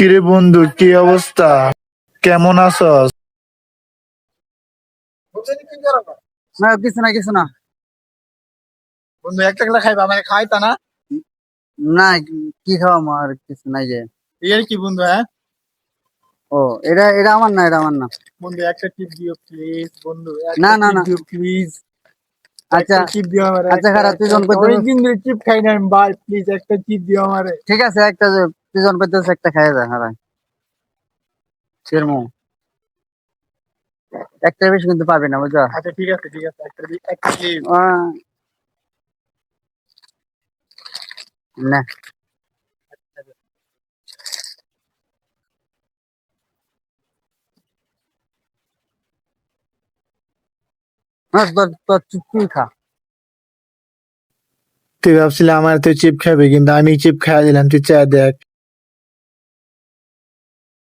কিরে বন্ধু কি অবস্থা? কেমন আছস? না কিছু না কিছু না। বন্ধু একটা গেলা খাইবা মানে খাই তা না? না কি খাওয়াম আর কিছু নাই যে। এর কি বন্ধু হ্যাঁ? ও এটা এটা আমার না এটা আমার না। বন্ধু একটা টিপ দিও প্লিজ বন্ধু না, না, না। প্লিজ আচ্ছা টিপ দিও আমারে আচ্ছা, খারাপ, তুই করতে- অনেকদিন ধরে টিপ খাই না আমি ভাই প্লিজ একটা টিপ দিও আমারে। ঠিক আছে একটা যে পেতেছে একটা খাইয়ে যা হারাই শিরমু একটা বেশি কিন্তু পাবি না বুঝছ? আচ্ছা ঠিক আছে ঠিক আছে। একটা না। তুই খা? তুই ভাবছিলি আমার তুই চিপ খাবি কিন্তু আমি চিপ খাইয়া দিলাম তুই চা দেখ।